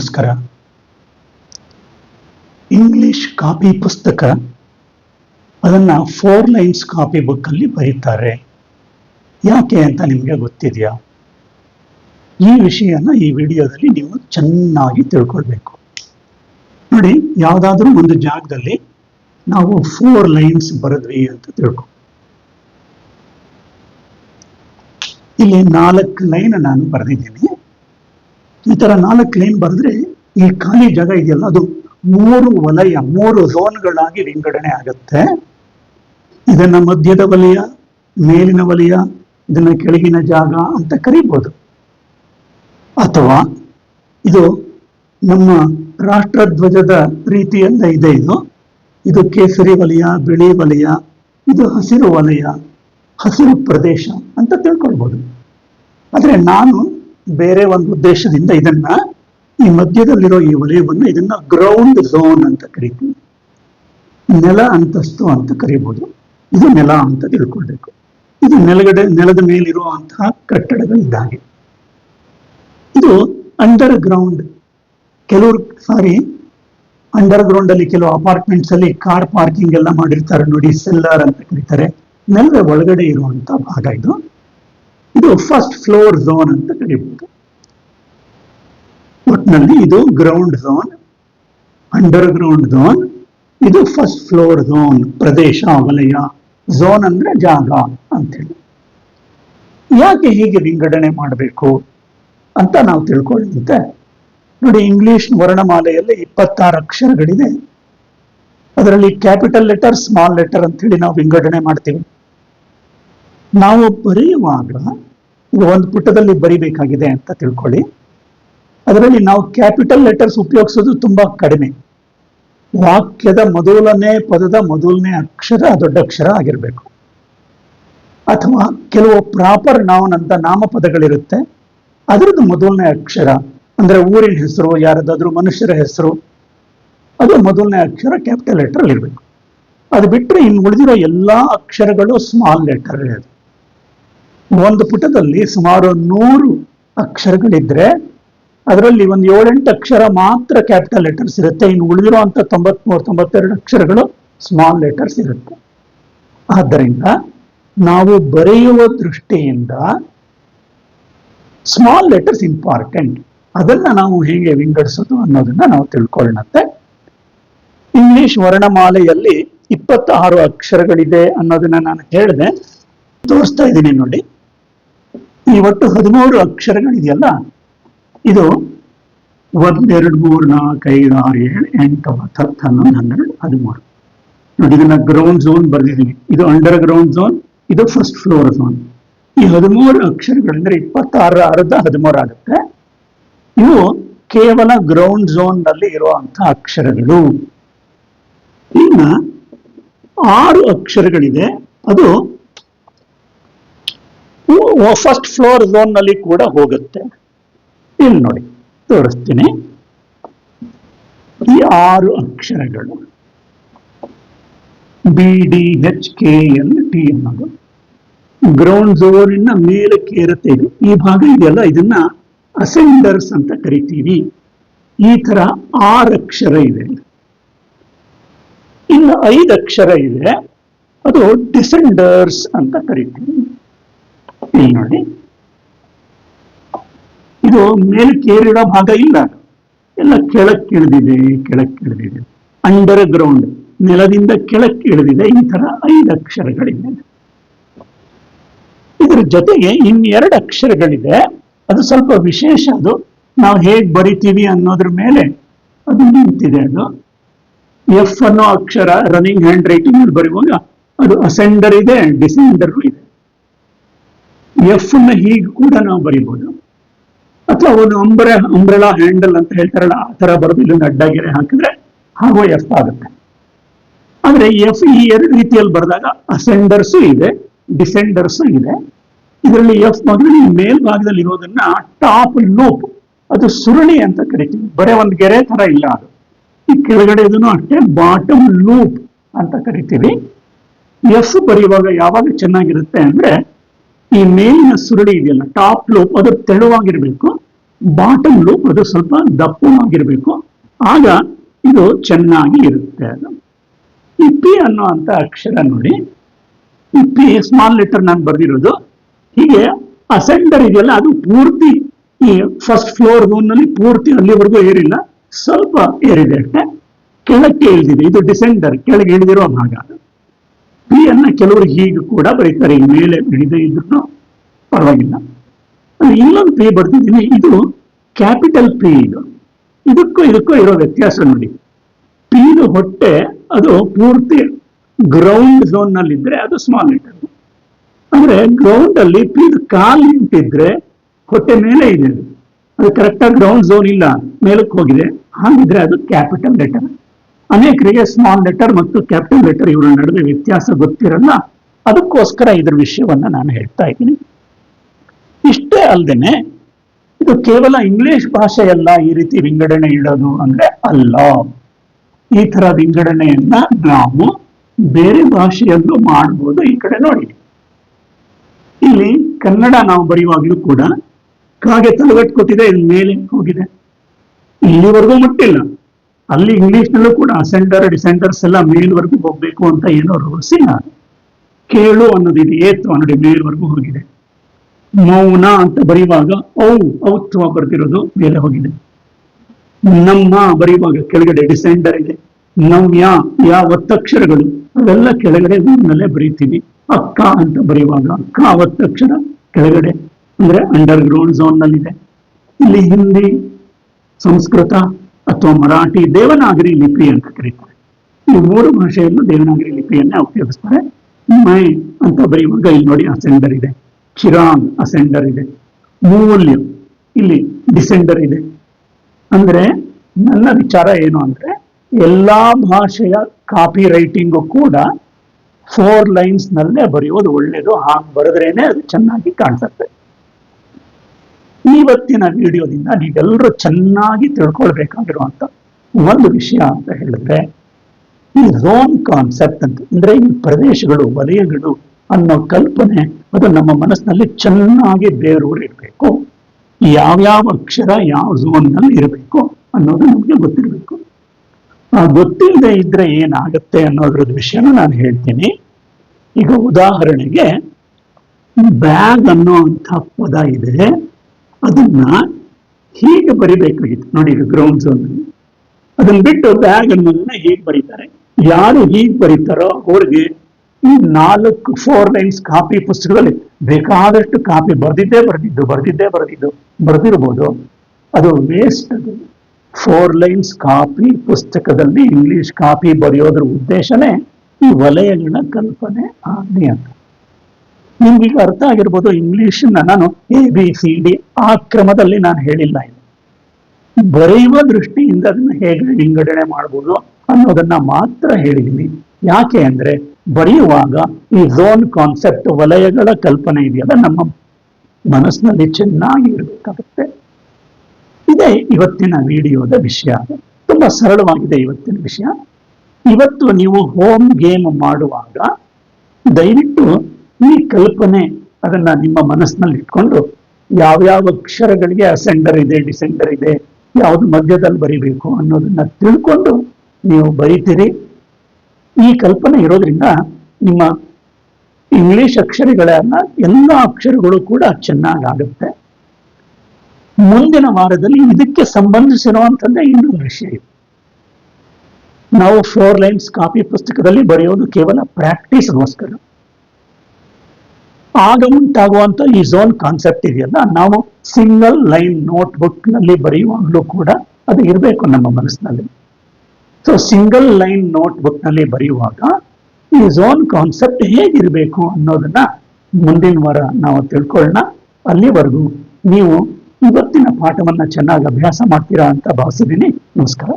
ನಮಸ್ಕಾರ. English copy ಪುಸ್ತಕ ಅದನ್ನ ಫೋರ್ ಲೈನ್ಸ್ ಕಾಪಿ ಬುಕ್ ಅಲ್ಲಿ ಬರೀತಾರೆ. ಯಾಕೆ ಅಂತ ನಿಮಗೆ ಗೊತ್ತಿದೆಯಾ? ಈ ವಿಷಯನ ಈ ವಿಡಿಯೋದಲ್ಲಿ ನೀವು ಚೆನ್ನಾಗಿ ತಿಳ್ಕೊಳ್ಬೇಕು. ನೋಡಿ, ಯಾವುದಾದ್ರೂ ಒಂದು ಜಾಗದಲ್ಲಿ ನಾವು ಫೋರ್ ಲೈನ್ಸ್ ಬರೆದ್ವಿ ಅಂತ ತಿಳ್ಕೊ. ಇಲ್ಲಿ ನಾಲ್ಕು ಲೈನ್ ನಾನು ಬರೆದಿದ್ದೀನಿ. ಈ ತರ ನಾಲ್ಕು ಲೈನ್ ಬರೆದ್ರೆ ಈ ಖಾಲಿ ಜಾಗ ಇದೆಯಲ್ಲ, ಅದು ಮೂರು ವಲಯ, ಮೂರು ಝೋನ್ಗಳಾಗಿ ವಿಂಗಡಣೆ ಆಗುತ್ತೆ. ಇದನ್ನ ಮಧ್ಯದ ವಲಯ, ಮೇಲಿನ ವಲಯ, ಇದನ್ನ ಕೆಳಗಿನ ಜಾಗ ಅಂತ ಕರಿಬಹುದು ಅಥವಾ ಇದು ನಮ್ಮ ರಾಷ್ಟ್ರಧ್ವಜದ ರೀತಿಯಲ್ಲ ಇದೆ ಇದು. ಇದು ಕೇಸರಿ ವಲಯ, ಬಿಳಿ ವಲಯ, ಇದು ಹಸಿರು ವಲಯ, ಹಸಿರು ಪ್ರದೇಶ ಅಂತ ತಿಳ್ಕೊಳ್ಬಹುದು ಆದರೆ ನಾನು ಬೇರೆ ಒಂದು ಉದ್ದೇಶದಿಂದ ಇದನ್ನ ಈ ಮಧ್ಯದಲ್ಲಿರೋ ಈ ವಲಯವನ್ನು ಇದನ್ನ ಗ್ರೌಂಡ್ ಝೋನ್ ಅಂತ ಕರಿತೀವಿ. ನೆಲ ಅಂತಸ್ತು ಅಂತ ಕರಿಬಹುದು ಇದು ನೆಲ ಅಂತ ತಿಳ್ಕೊಳ್ಬೇಕು. ಇದು ನೆಲಗಡೆ, ನೆಲದ ಮೇಲಿರುವಂತಹ ಕಟ್ಟಡಗಳಿದ್ದಾಗೆ ಇದು ಅಂಡರ್ ಗ್ರೌಂಡ್ ಕೆಲವರು ಸಾರಿ ಅಂಡರ್ ಗ್ರೌಂಡ್ ಅಲ್ಲಿ ಕೆಲವು ಅಪಾರ್ಟ್ಮೆಂಟ್ಸ್ ಅಲ್ಲಿ ಕಾರ್ ಪಾರ್ಕಿಂಗ್ ಎಲ್ಲ ಮಾಡಿರ್ತಾರೆ ನೋಡಿ ಸೆಲ್ಲರ್ ಅಂತ ಕರೀತಾರೆ. ನೆಲದ ಒಳಗಡೆ ಇರುವಂತ ಭಾಗ ಇದು. ಇದು ಫಸ್ಟ್ ಫ್ಲೋರ್ ಝೋನ್ ಅಂತ ಕರೀಬಹುದು ಒಟ್ಟಿನಲ್ಲಿ ಇದು ground zone under ground zone ಇದು ಫಸ್ಟ್ ಫ್ಲೋರ್ ಝೋನ್ ಪ್ರದೇಶ ವಲಯ ಝೋನ್ ಅಂದ್ರೆ ಜಾಗ ಅಂತೇಳಿ ಯಾಕೆ ಹೀಗೆ ವಿಂಗಡಣೆ ಮಾಡಬೇಕು ಅಂತ ನಾವು ತಿಳ್ಕೊಳ್ಳುತ್ತೆ. ನೋಡಿ, ಇಂಗ್ಲಿಷ್ ವರ್ಣಮಾಲೆಯಲ್ಲಿ ಇಪ್ಪತ್ತಾರು ಅಕ್ಷರಗಳಿದೆ. ಅದರಲ್ಲಿ ಕ್ಯಾಪಿಟಲ್ ಲೆಟರ್ ಸ್ಮಾಲ್ ಲೆಟರ್ ಅಂತ ಹೇಳಿ ನಾವು ವಿಂಗಡಣೆ ಮಾಡ್ತೀವಿ. ನಾವು ಬರೆಯುವಾಗ ಈಗ ಒಂದು ಪುಟದಲ್ಲಿ ಬರಿಬೇಕಾಗಿದೆ ಅಂತ ತಿಳ್ಕೊಳ್ಳಿ. ಅದರಲ್ಲಿ ನಾವು ಕ್ಯಾಪಿಟಲ್ ಲೆಟರ್ಸ್ ಉಪಯೋಗಿಸೋದು ತುಂಬಾ ಕಡಿಮೆ. ವಾಕ್ಯದ ಮೊದಲನೇ ಪದದ ಮೊದಲನೇ ಅಕ್ಷರ ದೊಡ್ಡ ಅಕ್ಷರ ಆಗಿರಬೇಕು. ಅಥವಾ ಕೆಲವು ಪ್ರಾಪರ್ ನೌನ್ ಅಂತ ನಾಮಪದಗಳಿರುತ್ತೆ. ಅದರದ್ದು ಮೊದಲನೇ ಅಕ್ಷರ, ಅಂದ್ರೆ ಊರಿನ ಹೆಸರು ಯಾರದಾದ್ರೂ ಮನುಷ್ಯರ ಹೆಸರು, ಅದು ಮೊದಲನೇ ಅಕ್ಷರ ಕ್ಯಾಪಿಟಲ್ ಲೆಟರ್ ಇರಬೇಕು. ಅದು ಬಿಟ್ಟರೆ ಇನ್ನು ಉಳಿದಿರೋ ಎಲ್ಲಾ ಅಕ್ಷರಗಳು ಸ್ಮಾಲ್ ಲೆಟರ್ ಅದು. ಒಂದು ಪುಟದಲ್ಲಿ ಸುಮಾರು ನೂರು ಅಕ್ಷರಗಳಿದ್ರೆ ಅದರಲ್ಲಿ ಒಂದು ಏಳೆಂಟು ಅಕ್ಷರ ಮಾತ್ರ ಕ್ಯಾಪಿಟಲ್ ಲೆಟರ್ಸ್ ಇರುತ್ತೆ. ಇನ್ನು ಉಳಿದಿರುವಂತ ತೊಂಬತ್ಮೂರು, ತೊಂಬತ್ತೆರಡು ಅಕ್ಷರಗಳು ಸ್ಮಾಲ್ ಲೆಟರ್ಸ್ ಇರುತ್ತೆ. ಆದ್ದರಿಂದ ನಾವು ಬರೆಯುವ ದೃಷ್ಟಿಯಿಂದ ಸ್ಮಾಲ್ ಲೆಟರ್ಸ್ ಇಂಪಾರ್ಟೆಂಟ್. ಅದನ್ನ ನಾವು ಹೇಗೆ ವಿಂಗಡಿಸೋದು ಅನ್ನೋದನ್ನ ನಾವು ತಿಳ್ಕೊಳ್ಳುತ್ತೆ. ಇಂಗ್ಲಿಷ್ ವರ್ಣಮಾಲೆಯಲ್ಲಿ ಇಪ್ಪತ್ತಾರು ಅಕ್ಷರಗಳಿದೆ ಅನ್ನೋದನ್ನ ನಾನು ಹೇಳಿದೆ. ತೋರಿಸ್ತಾ ಇದ್ದೀನಿ ನೋಡಿ. ಈ ಒಟ್ಟು ಹದಿಮೂರು ಅಕ್ಷರಗಳಿದೆಯಲ್ಲ, ಇದು ಒಂದೆರಡು ಮೂರು ನಾಲ್ಕು ಐದು ಆರು ಏಳು ಎಂಟು ಒಂಬತ್ತು ಹತ್ತು ಹನ್ನೊಂದು ಹನ್ನೆರಡು ಹದಿಮೂರು. ನೋಡಿ, ಇದನ್ನ ಗ್ರೌಂಡ್ ಝೋನ್ ಬರೆದಿದ್ದೀನಿ. ಇದು ಅಂಡರ್ ಗ್ರೌಂಡ್ ಝೋನ್ ಇದು ಫಸ್ಟ್ ಫ್ಲೋರ್ ಝೋನ್ ಈ ಹದಿಮೂರು ಅಕ್ಷರಗಳಂದ್ರೆ ಇಪ್ಪತ್ತಾರ ಅರ್ಧ ಹದಿಮೂರು ಆಗುತ್ತೆ. ಇವು ಕೇವಲ ಗ್ರೌಂಡ್ ಝೋನ್ನಲ್ಲಿ ಇರುವಂತ ಅಕ್ಷರಗಳು. ಇನ್ನು ಆರು ಅಕ್ಷರಗಳಿದೆ. ಅದು ಫಸ್ಟ್ ಫ್ಲೋರ್ ಝೋನ್ನಲ್ಲಿ ಕೂಡ ಹೋಗುತ್ತೆ. ಇಲ್ಲಿ ನೋಡಿ, ತೋರಿಸ್ತೀನಿ. ಈ ಆರು ಅಕ್ಷರಗಳು. B D H K L T ಅನ್ನೋದು. ಗ್ರೌಂಡ್ ಝೋನಿನ ಮೇಲಕ್ಕೆ ಇರುತ್ತೆ ಇದು. ಈ ಭಾಗ ಇದೆಯಲ್ಲ, ಇದನ್ನ ಅಸೆಂಡರ್ಸ್ ಅಂತ ಕರಿತೀವಿ. ಈ ತರ ಆರು ಅಕ್ಷರ ಇದೆ. ಇನ್ನು ಐದು ಅಕ್ಷರ ಇದೆ. ಅದು ಡಿಸೆಂಡರ್ಸ್ ಅಂತ ಕರಿತೀವಿ. ಇಲ್ಲಿ ನೋಡಿ. ಇದು ಮೇಲಕ್ಕೇರಿಡೋ ಭಾಗ ಇಲ್ಲ. ಎಲ್ಲ ಕೆಳಕ್ಕಿಳಿದಿದೆ ಇಳಿದಿದೆ ಕೆಳಕ್ಕೆ ಇಳಿದಿದೆ. ಅಂಡರ್ ಗ್ರೌಂಡ್ ನೆಲದಿಂದ ಕೆಳಕ್ಕಿಳಿದಿದೆ ಈ ತರ ಐದು ಅಕ್ಷರಗಳಿದೆ ಇದರ ಜೊತೆಗೆ ಇನ್ನೆರಡು ಅಕ್ಷರಗಳಿದೆ. ಅದು ಸ್ವಲ್ಪ ವಿಶೇಷ ಅದು. ನಾವು ಹೇಗ್ ಬರಿತೀವಿ ಅನ್ನೋದ್ರ ಮೇಲೆ ಅದು ನಿಂತಿದೆ ಅದು. ಎಫ್ ಅನ್ನೋ ಅಕ್ಷರ ರನ್ನಿಂಗ್ ಹ್ಯಾಂಡ್ ರೈಟಿಂಗ್ ಅಲ್ಲಿ ಬರೆಯುವಾಗ ಅದು ಅಸೆಂಡರ್ ಇದೆ ಡಿಸೆಂಡರ್ ಎಫ್ನ ಹೀಗೆ ಕೂಡ ನಾವು ಬರಿಬಹುದು ಅಥವಾ ಒಂದು ಅಂಬ್ರ ಅಂಬ್ರೆಲಾ ಹ್ಯಾಂಡಲ್ ಅಂತ ಹೇಳ್ತಾರಲ್ಲ, ಆ ತರ ಬರೆದು ಇಲ್ಲೊಂದು ಅಡ್ಡಗೆರೆ ಹಾಕಿದ್ರೆ ಹಾಗೂ ಎಫ್ ಆಗುತ್ತೆ. ಆದ್ರೆ ಎಫ್ ಈ ಎರಡು ರೀತಿಯಲ್ಲಿ ಬರೆದಾಗ ಅಸೆಂಡರ್ಸು ಇದೆ ಡಿಸೆಂಡರ್ಸು ಇದೆ. ಇದರಲ್ಲಿ ಎಫ್ ಮೊದಲು ಮೇಲ್ಭಾಗದಲ್ಲಿ ಇರೋದನ್ನ ಟಾಪ್ ಲೂಪ್ ಅದು ಸುರುಳಿ ಅಂತ ಕರಿತೀವಿ. ಬರೇ ಒಂದು ಗೆರೆ ತರ ಇಲ್ಲ ಅದು. ಈ ಕೆಳಗಡೆ ಇದನ್ನು ಅಷ್ಟೇ ಬಾಟಮ್ ಲೂಪ್ ಅಂತ ಕರಿತೀವಿ. ಎಫ್ ಬರೆಯುವಾಗ ಯಾವಾಗ ಚೆನ್ನಾಗಿರುತ್ತೆ ಅಂದ್ರೆ ಈ ಮೇಲಿನ ಸುರುಳಿ ಇದೆಯಲ್ಲ ಟಾಪ್ ಲೂಪ್ ಅದು ತೆಳುವಾಗಿರ್ಬೇಕು ಬಾಟಮ್ ಲೂಪ್ ಅದು ಸ್ವಲ್ಪ ದಪ್ಪವಾಗಿರ್ಬೇಕು. ಆಗ ಇದು ಚೆನ್ನಾಗಿ ಇರುತ್ತೆ ಅದು. ಈ ಪಿ ಅಕ್ಷರ ನೋಡಿ. ಈ ಸ್ಮಾಲ್ ಲೆಟರ್ ನಾನು ಬರೆದಿರೋದು. ಹೀಗೆ ಅಸೆಂಡರ್ ಇದೆಯಲ್ಲ, ಅದು ಪೂರ್ತಿ ಈ ಫಸ್ಟ್ ಫ್ಲೋರ್ನಲ್ಲಿ ಪೂರ್ತಿ ಅಲ್ಲಿವರೆಗೂ ಏರಿಲ್ಲ, ಸ್ವಲ್ಪ ಏರಿದೆ ಅಷ್ಟೆ. ಕೆಳಕ್ಕೆ ಇಳಿದಿದೆ. ಇದು ಡಿಸೆಂಡರ್ ಕೆಳಗೆ ಇಳಿದಿರೋ ಭಾಗ ಪಿ ಅನ್ನ ಕೆಲವರು ಹೀಗೆ ಕೂಡ ಬರೀತಾರೆ ಮೇಲೆ ಹಿಡಿದೇ ಇದ್ರು ಪರವಾಗಿಲ್ಲ. ಇನ್ನೊಂದು ಪಿ ಬರ್ತಿದ್ದೀನಿ ಇದು ಕ್ಯಾಪಿಟಲ್ ಪಿ ಇದು. ಇದಕ್ಕೂ ಇದಕ್ಕೂ ಇರೋ ವ್ಯತ್ಯಾಸ ನೋಡಿ. ಪಿದು ಹೊಟ್ಟೆ, ಅದು ಪೂರ್ತಿ ಗ್ರೌಂಡ್ ಝೋನ್ನಲ್ಲಿ ಇದ್ರೆ ಅದು ಸ್ಮಾಲ್ ಲೆಟರ್ ಅಂದ್ರೆ ಗ್ರೌಂಡ್ ಅಲ್ಲಿ ಪಿದು ಕಾಲ್ ನಿಂತಿದ್ರೆ ಹೊಟ್ಟೆ ಮೇಲೆ ಇದೆ. ಅದು. ಕರೆಕ್ಟಾಗಿ ಗ್ರೌಂಡ್ ಝೋನ್ ಇಲ್ಲ, ಮೇಲಕ್ಕೆ ಹೋಗಿದೆ, ಹಾಗಿದ್ರೆ ಅದು ಕ್ಯಾಪಿಟಲ್ ಲೆಟರ್ ಅನೇಕರಿಗೆ ಸ್ಮಾಲ್ ಲೆಟರ್ ಮತ್ತು ಕ್ಯಾಪಿಟಲ್ ಲೆಟರ್ ಇವರ ನಡುವೆ ವ್ಯತ್ಯಾಸ ಗೊತ್ತಿರಲ್ಲ. ಅದಕ್ಕೋಸ್ಕರ ಇದರ ವಿಷಯವನ್ನು ನಾನು ಹೇಳ್ತಾ ಇದ್ದೀನಿ. ಇಷ್ಟೇ ಅಲ್ಲದೆ ಇದು ಕೇವಲ ಇಂಗ್ಲಿಷ್ ಭಾಷೆಯಲ್ಲ ಈ ರೀತಿ ವಿಂಗಡಣೆ ಇಡೋದು ಅಂದ್ರೆ ಅಲ್ಲ. ಈ ತರ ವಿಂಗಡಣೆಯನ್ನ ನಾವು ಬೇರೆ ಭಾಷೆಯಲ್ಲೂ ಮಾಡಬಹುದು ಈ ಕಡೆ ನೋಡಿ. ಇಲ್ಲಿ ಕನ್ನಡ ನಾವು ಬರೆಯುವಾಗಲೂ ಕೂಡ ಕಾಗೆ ತಲುಗಟ್ಟು ಕೊಟ್ಟಿದೆ ಇಲ್ಲಿ ಮೇಲೆ ಹೋಗಿದೆ. ಇಲ್ಲಿವರೆಗೂ ಮುಟ್ಟಿಲ್ಲ. ಅಲ್ಲಿ ಇಂಗ್ಲಿಷ್ನಲ್ಲೂ ಕೂಡ ಅಸೆಂಡರ್ ಡಿಸೆಂಡರ್ಸ್ ಎಲ್ಲ ಮೇಲ್ವರೆಗೂ ಹೋಗ್ಬೇಕು ಅಂತ ಏನೋ ರೂಲ್ಸ್ ಇಲ್ಲ. ಕೇಳು ಅನ್ನೋದಿದೆ, ಏತು ಅನ್ನೋದು ಮೇಲ್ವರೆಗೂ ಹೋಗಿದೆ. ಮೌನ ಅಂತ ಬರೆಯುವಾಗ ಔ, ಔತ್ವ ಬರ್ತಿರೋದು ಮೇಲೆ ಹೋಗಿದೆ. ನಮ್ಮ ಬರೆಯುವಾಗ ಕೆಳಗಡೆ ಡಿಸೆಂಡರ್ ಇದೆ. ನವ್ಯ ಯಾ ಒತ್ತಕ್ಷರಗಳು, ಅವೆಲ್ಲ ಕೆಳಗಡೆ ಊರಿನಲ್ಲೇ ಬರೀತೀವಿ. ಅಕ್ಕ ಅಂತ ಬರೆಯುವಾಗ ಅಕ್ಕ ಒತ್ತಕ್ಷರ ಕೆಳಗಡೆ, ಅಂದ್ರೆ ಅಂಡರ್ ಗ್ರೌಂಡ್ ಝೋನ್ ನಲ್ಲಿದೆ. ಇಲ್ಲಿ ಹಿಂದಿ, ಸಂಸ್ಕೃತ ಅಥವಾ ಮರಾಠಿ ದೇವನಾಗರಿ ಲಿಪಿ ಅಂತ ಕರೀತಾರೆ. ಈ ಮೂರು ಭಾಷೆಯಲ್ಲೂ ದೇವನಾಗರಿ ಲಿಪಿಯನ್ನೇ ಉಪಯೋಗಿಸ್ತಾರೆ. ಮೈ ಅಂತ ಬರೆಯುವಾಗ ಇಲ್ಲಿ ನೋಡಿ ಅಸೆಂಡರ್ ಇದೆ. ಚಿರಾಗ್ ಅಸೆಂಡರ್ ಇದೆ. ಮೂಲ್ಯ ಇಲ್ಲಿ ಡಿಸೆಂಡರ್ ಇದೆ. ಅಂದ್ರೆ ನನ್ನ ವಿಚಾರ ಏನು ಅಂದ್ರೆ ಎಲ್ಲಾ ಭಾಷೆಯ ಕಾಪಿ ರೈಟಿಂಗು ಕೂಡ ಫೋರ್ ಲೈನ್ಸ್ ನಲ್ಲೇ ಬರೆಯೋದು ಒಳ್ಳೇದು. ಹಾಗೆ ಬರೆದ್ರೇನೆ ಅದು ಚೆನ್ನಾಗಿ ಕಾಣಿಸುತ್ತೆ. ಇವತ್ತಿನ ವಿಡಿಯೋದಿಂದ ನೀವೆಲ್ಲರೂ ಚೆನ್ನಾಗಿ ತಿಳ್ಕೊಳ್ಬೇಕಾಗಿರುವಂತ ಒಂದು ವಿಷಯ ಅಂತ ಹೇಳಿದ್ರೆ, ಈ ಝೋನ್ ಕಾನ್ಸೆಪ್ಟ್ ಅಂತ, ಅಂದ್ರೆ ಈ ಪ್ರದೇಶಗಳು, ವಲಯಗಳು ಅನ್ನೋ ಕಲ್ಪನೆ, ಅದು ನಮ್ಮ ಮನಸ್ಸಿನಲ್ಲಿ ಚೆನ್ನಾಗಿ ಬೇರೂರಿರ್ಬೇಕು ಯಾವ್ಯಾವ ಅಕ್ಷರ ಯಾವ ಝೋನ್ನಲ್ಲಿ ಇರಬೇಕು ಅನ್ನೋದು ನಮಗೆ ಗೊತ್ತಿರಬೇಕು. ಗೊತ್ತಿಲ್ಲದೆ ಇದ್ರೆ ಏನಾಗುತ್ತೆ ಅನ್ನೋದ್ರ ವಿಷಯನ ನಾನು ಹೇಳ್ತೀನಿ. ಈಗ ಉದಾಹರಣೆಗೆ, ಬ್ಯಾಗ್ ಅನ್ನೋ ಅಂತ ಪದ ಇದೆ. ಅದನ್ನ ಹೀಗೆ ಬರಿಬೇಕಾಗಿತ್ತು. ನೋಡಿ ಈಗ ಗ್ರೌಂಡ್ ಝೋನ್ ಅದನ್ನ ಬಿಟ್ಟು ಬ್ಯಾಗ್ ಅನ್ನೋದನ್ನ ಹೀಗೆ ಬರೀತಾರೆ. ಯಾರು ಹೀಗೆ ಬರೀತಾರೋ ಅವ್ರಿಗೆ ಈ ನಾಲ್ಕು ಫೋರ್ ಲೈನ್ಸ್ ಕಾಪಿ ಪುಸ್ತಕದಲ್ಲಿ ಬೇಕಾದಷ್ಟು ಕಾಪಿ ಬರೆದಿದ್ದೇ ಬರೆದಿದ್ದು ಬರೆದಿದ್ದೇ ಬರೆದಿದ್ದು, ಬರೆದಿರ್ಬೋದು. ಅದು ವೇಸ್ಟ್ ಅದು. ಫೋರ್ ಲೈನ್ಸ್ ಕಾಪಿ ಪುಸ್ತಕದಲ್ಲಿ ಇಂಗ್ಲಿಷ್ ಕಾಪಿ ಬರೆಯೋದ್ರ ಉದ್ದೇಶನೇ ಈ ವಲಯಗಳ ಕಲ್ಪನೆ ಆಗಲಿ ಅಂತ ನಿಮ್ಗೀಗ ಅರ್ಥ ಆಗಿರ್ಬೋದು ಇಂಗ್ಲಿಷ್ ನಾನು ಎ ಬಿ ಸಿ ಡಿ ಆ ಕ್ರಮದಲ್ಲಿ ನಾನು ಹೇಳಿಲ್ಲ ಇದು. ಬರೆಯುವ ದೃಷ್ಟಿಯಿಂದ ಅದನ್ನ ಹೇಗೆ ವಿಂಗಡಣೆ ಮಾಡ್ಬೋದು ಅನ್ನೋದನ್ನ ಮಾತ್ರ ಹೇಳಿದ್ದೀನಿ ಯಾಕೆ ಅಂದ್ರೆ ಬರೆಯುವಾಗ ಈ ಝೋನ್ ಕಾನ್ಸೆಪ್ಟ್ ವಲಯಗಳ ಕಲ್ಪನೆ ಇದೆಯಲ್ಲ, ನಮ್ಮ ಮನಸ್ಸಿನಲ್ಲಿ ಚೆನ್ನಾಗಿ ಇರಬೇಕಾಗುತ್ತೆ. ಇದೇ ಇವತ್ತಿನ ವಿಡಿಯೋದ ವಿಷಯ. ತುಂಬಾ ಸರಳವಾಗಿದೆ ಇವತ್ತಿನ ವಿಷಯ. ಇವತ್ತು ನೀವು ಹೋಮ್ ಗೇಮ್ ಮಾಡುವಾಗ ದಯವಿಟ್ಟು ಈ ಕಲ್ಪನೆ ಅದನ್ನ ನಿಮ್ಮ ಮನಸ್ಸಿನಲ್ಲಿ ಇಟ್ಕೊಂಡು ಯಾವ್ಯಾವ ಅಕ್ಷರಗಳಿಗೆ ಅಸೆಂಡರ್ ಇದೆ ಡಿಸೆಂಡರ್ ಇದೆ, ಯಾವ್ದು ಮಧ್ಯದಲ್ಲಿ ಬರಿಬೇಕು ಅನ್ನೋದನ್ನ ತಿಳ್ಕೊಂಡು ನೀವು ಬರೀತೀರಿ. ಈ ಕಲ್ಪನೆ ಇರೋದ್ರಿಂದ ನಿಮ್ಮ ಇಂಗ್ಲಿಷ್ ಅಕ್ಷರಗಳನ್ನ ಎಲ್ಲ ಅಕ್ಷರಗಳು ಕೂಡ ಚೆನ್ನಾಗಾಗುತ್ತೆ. ಮುಂದಿನ ವಾರದಲ್ಲಿ ಇದಕ್ಕೆ ಸಂಬಂಧಿಸಿರುವಂಥದ್ದೇ ಇನ್ನೊಂದು ವಿಷಯ ಇದೆ. ನಾವು ಫೋರ್ ಲೈನ್ಸ್ ಕಾಪಿ ಪುಸ್ತಕದಲ್ಲಿ ಬರೆಯೋದು ಕೇವಲ ಪ್ರಾಕ್ಟೀಸ್ಗೋಸ್ಕರ ಆಗ ಉಂಟಾಗುವಂತ ಈ ಝೋನ್ ಕಾನ್ಸೆಪ್ಟ್ ಇದೆಯಲ್ಲ, ನಾವು ಸಿಂಗಲ್ ಲೈನ್ ನೋಟ್ ಬುಕ್ನಲ್ಲಿ ಬರೆಯುವಾಗಲೂ ಕೂಡ ಅದು ಇರಬೇಕು ನಮ್ಮ ಮನಸ್ಸಿನಲ್ಲಿ. ಸೊ ಸಿಂಗಲ್ ಲೈನ್ ನೋಟ್ ಬುಕ್ನಲ್ಲಿ ಬರೆಯುವಾಗ ಈ ಝೋನ್ ಕಾನ್ಸೆಪ್ಟ್ ಹೇಗಿರಬೇಕು ಅನ್ನೋದನ್ನ ಮುಂದಿನ ವಾರ ನಾವು ತಿಳ್ಕೊಳ್ಳೋಣ. ಅಲ್ಲಿವರೆಗೂ ನೀವು ಇವತ್ತಿನ ಪಾಠವನ್ನ ಚೆನ್ನಾಗಿ ಅಭ್ಯಾಸ ಮಾಡ್ತೀರಾ ಅಂತ ಭಾವಿಸಿದ್ದೀನಿ. ನಮಸ್ಕಾರ.